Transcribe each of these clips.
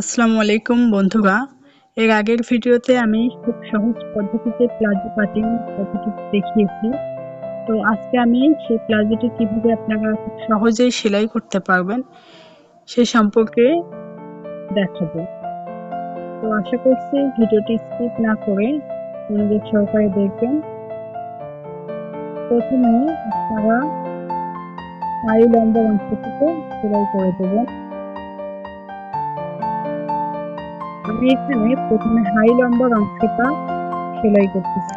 আসসালামু আলাইকুম বন্ধুরা এর আগের ভিডিওতে আমি খুব সহজ পদ্ধতিতে প্লাজো কাটিং পদ্ধতি দেখিয়েছি। তো আজকে আমি সেই প্লাজোটি কীভাবে আপনারা খুব সহজেই সেলাই করতে পারবেন, সে সম্পর্কে দেখাবো। তো আশা করছি ভিডিওটি স্কিপ না করে মনোযোগ সহকারে দেখবেন। প্রথমে আপনারা আই লম্বা অংশটুকু সেলাই করে দেবেন। আমি এখানে প্রথমে হাই লম্বার অংশটা সেলাই করতেছি।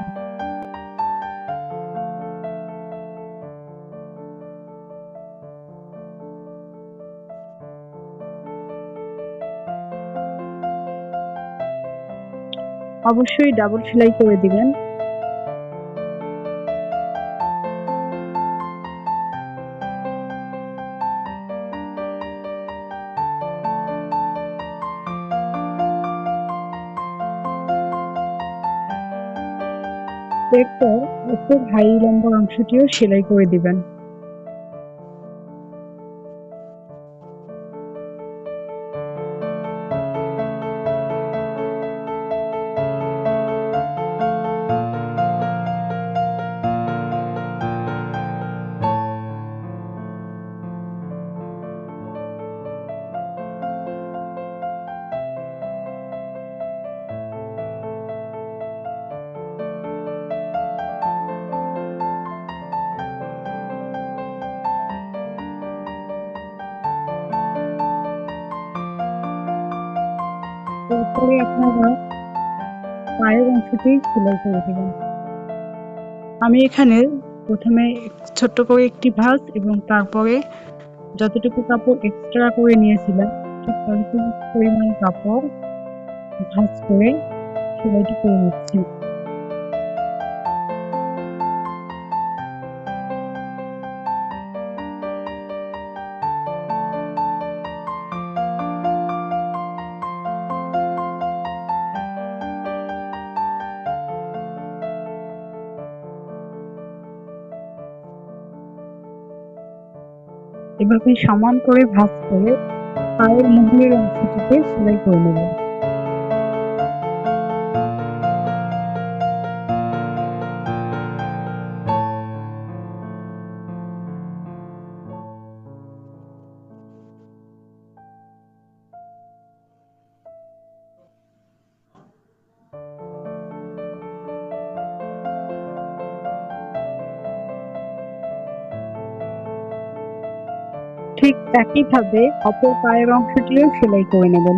অবশ্যই ডাবল সেলাই করে দিবেন। এরপর উপর হাই লম্বা অংশটিও সেলাই করে দিবেন। এরপরে আপনারা পায়ের অংশটি সেলাই করে দেবেন। আমি এখানে প্রথমে ছোট্ট করে একটি ভাঁজ এবং তারপরে যতটুকু কাপড় এক্সট্রা করে নিয়েছিলাম, ঠিক ততটুকু পরিমাণ কাপড় ভাঁজ করে সেলাইটি করে নিচ্ছি। এভাবে সমান করে ভাঁজ করে পায়ের মুহুরের অংশটিতে সেলাই করে নেব একইভাবে অপর পায়ের অংশটিও সেলাই করে নেবেন।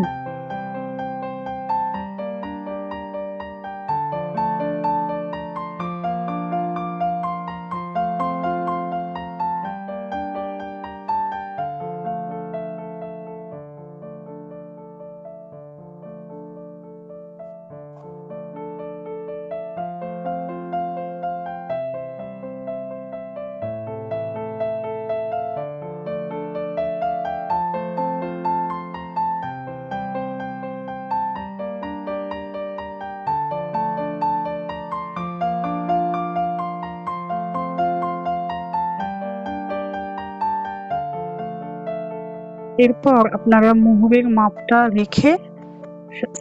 এরপর আপনারা মুহুরের মাপটা রেখে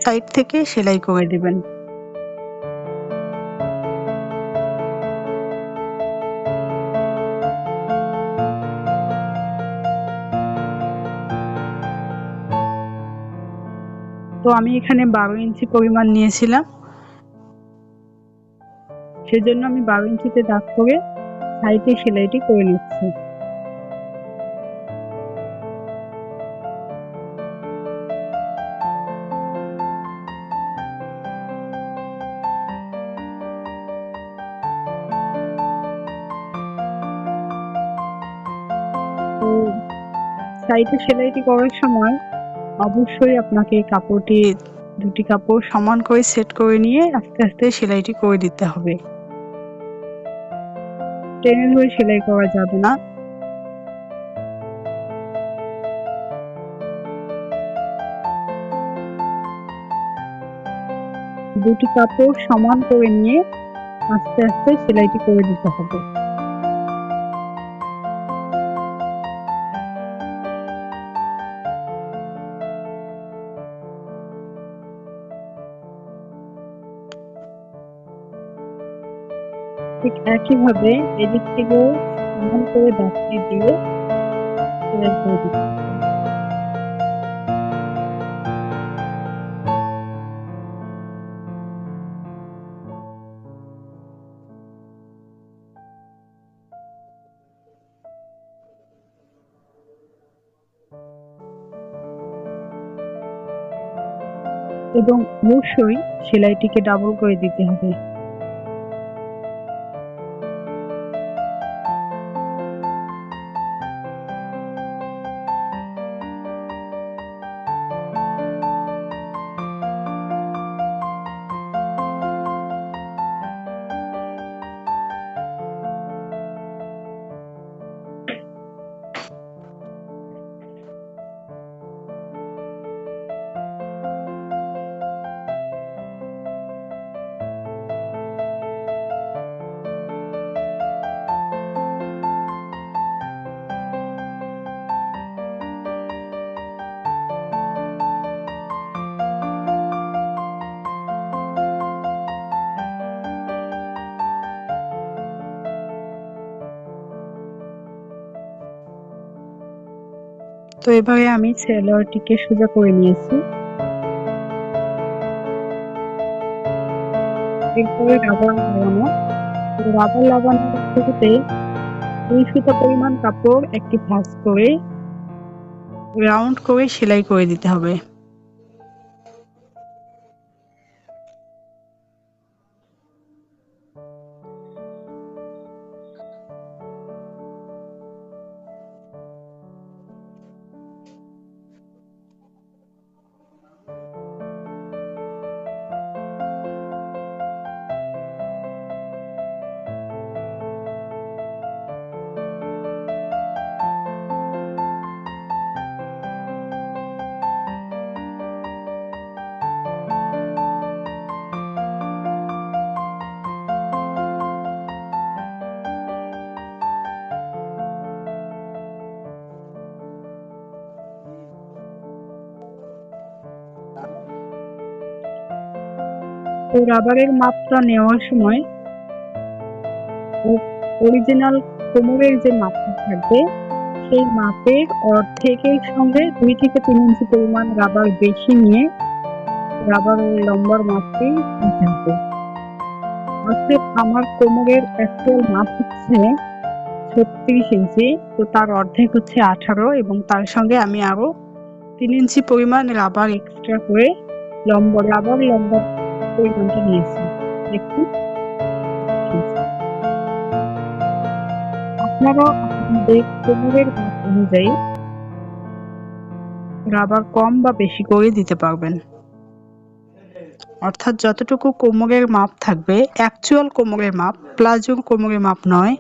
সাইড থেকে সেলাই করে দিবেন। তো আমি এখানে বারো ইঞ্চি পরিমাণ নিয়েছিলাম। সেজন্য আমি বারো ইঞ্চিতে দাগ করে সাইডে সেলাইটি করে নিচ্ছি। সাইডে সেলাইটি করার সময় অবশ্যই আপনাকে কাপড়টি, দুটি কাপড় সমান করে সেট করে নিয়ে আস্তে আস্তে সেলাইটি করে দিতে হবে। টেনে ধরে সেলাই করা যাবে না। দুটি কাপড় সমান করে নিয়ে আস্তে আস্তে সেলাইটি করে দিতে হবে। একইভাবে এদিক থেকেও সমান করে দাঁতটি দিয়ে এবং অবশ্যই সেলাইটিকে ডাবল করে দিতে হবে। তো এবারে আমি সেলোয়ারটিকে সোজা করে নিয়েছি। এরপরে রাবার লাগানো। রাবার লাগানোর শুরুতে দুই সুতো পরিমাণ কাপড় একটি ভাঁজ করে রাউন্ড করে সেলাই করে দিতে হবে। তো রাবারের মাপটা নেওয়ার সময় অরিজিনাল কোমরের যে মাপটা থাকবে, সেই মাপের অর্ধেকের সঙ্গে দুই থেকে তিন ইঞ্চি পরিমাণ রাবার বেশি নিয়ে রাবারের লম্বার মাপটি নিতে হবে। অর্থাৎ আমার কোমরের অ্যাকচুয়াল মাপ হচ্ছে ছত্রিশ ইঞ্চি, তো তার অর্ধেক হচ্ছে আঠারো এবং তার সঙ্গে আমি আরও তিন ইঞ্চি পরিমাণ রাবার এক্সট্রা করে লম্বা, রাবার লম্বা দেখুন। আপনারা আপনাদের কোমরের অনুযায়ী রাবার কম বা বেশি করে দিতে পারবেন। অর্থাৎ যতটুকু কোমরের মাপ থাকবে অ্যাকচুয়াল কোমরের মাপ প্লাজোর কোমরের মাপ নয়,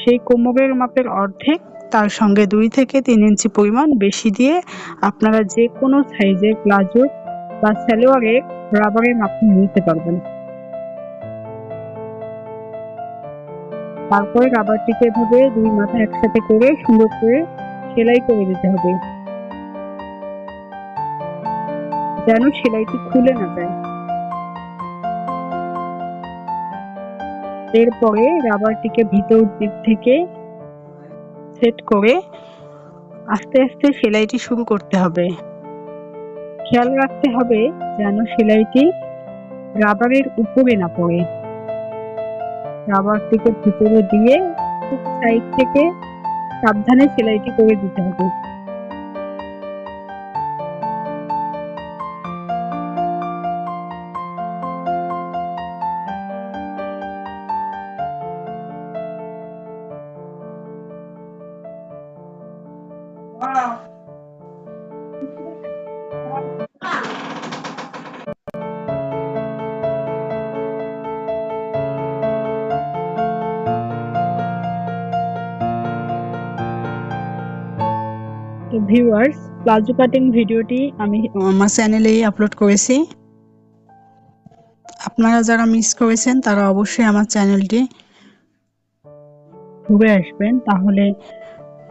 সেই কোমরের মাপের অর্ধেক তার সঙ্গে দুই থেকে তিন ইঞ্চি পরিমাণ বেশি দিয়ে আপনারা যে কোনো সাইজের প্লাজো বা সালোয়ারের রাবারের মাপ নিতে পারবেন। তারপরে রাবারটিকে এভাবে দুই মাথা একসাথে করে সুন্দর করে সেলাই করে দিতে হবে। যেন সেলাইটি খুলে না যায়। এরপরে রাবারটিকে ভিতর দিক থেকে সেট করে আস্তে আস্তে সেলাইটি শুরু করতে হবে। খেয়াল রাখতে হবে যেন সেলাইটি রাবারের উপরে না পড়ে। রাবারটিকে ভিতরে দিয়ে সাইড থেকে সাবধানে সেলাইটি করে দিতে হবে। ভিউয়ার্স প্লাজো কাটিং ভিডিওটি আমি আমার চ্যানেলেই আপলোড করেছি। আপনারা যারা মিস করেছেন, তারা অবশ্যই আমার চ্যানেলটি ঘুরে আসবেন, তাহলে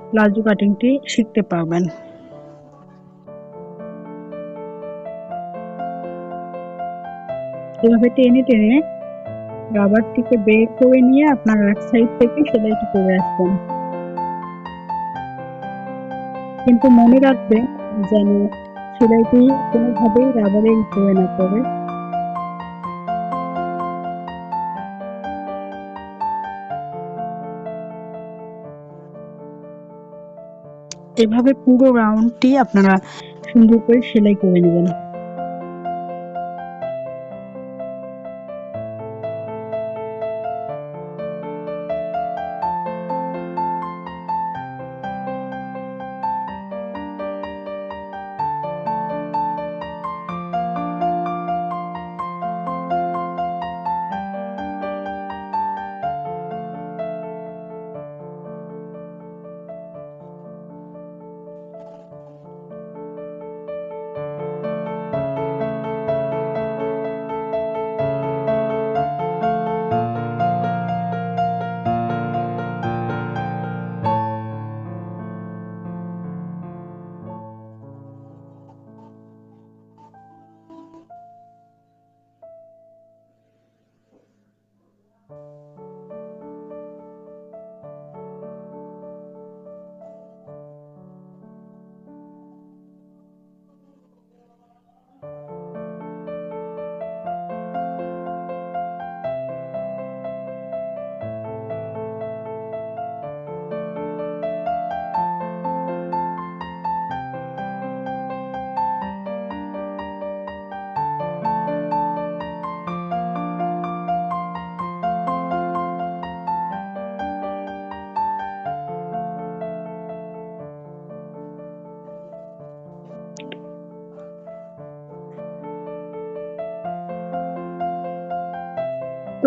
প্লাজো কাটিংটি শিখতে পারবেন। এভাবে টেনে টেনে রাবারটিকে বের করে নিয়ে আপনার এক সাইড থেকে সেলাইটি করে আসবেন। কিন্তু মনে রাখবে যেন সেলাইটি কোনোভাবেই রাবারে উপরে না পড়ে এভাবে পুরো রাউন্ডটি আপনারা সুন্দর করে সেলাই করে নেবেন।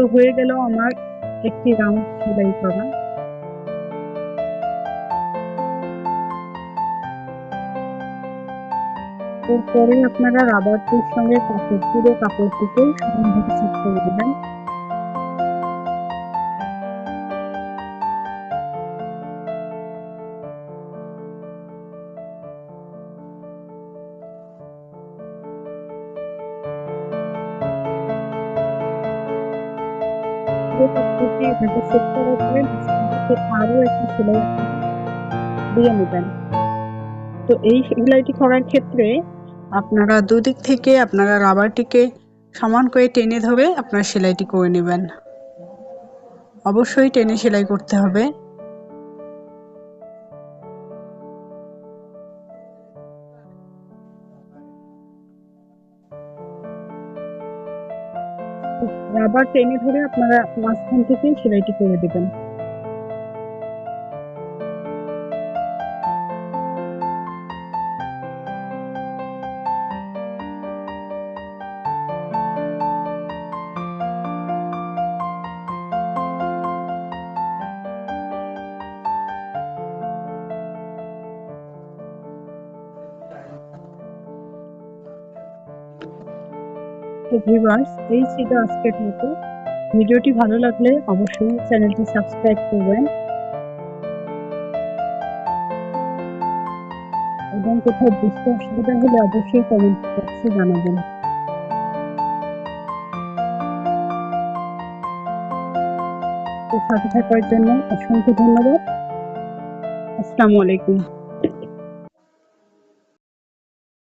তো হয়ে গেল আমার একটি রাউন্ড সেলাই করা। এরপরে আপনারা রাবারটির সঙ্গে কাপড় পুরো কাপড়টিকে সেট করে দেবেন। এভাবে সেট করার পরে থেকে আরও একটা সেলাই দিয়ে নেবেন। তো এই সেলাইটি করার ক্ষেত্রে আপনারা দুদিক থেকে আপনারা রাবারটিকে সমান করে টেনে ধরে আপনার সেলাইটি করে নেবেন। অবশ্যই টেনে সেলাই করতে হবে। রাবার টেনে ধরে আপনারা মাঝখান থেকে সেলাইটি করে দেবেন। ভিউয়ার্স এই ছিল আজকের মতো ভিডিওটি ভালো লাগলে অবশ্যই চ্যানেলটি সাবস্ক্রাইব করবেন। এবং কোথাও বুঝতে অসুবিধা হলে অবশ্যই কমেন্ট বক্সে জানাবেন। সাথে থাকার জন্য অসংখ্য ধন্যবাদ। আসসালামু আলাইকুম।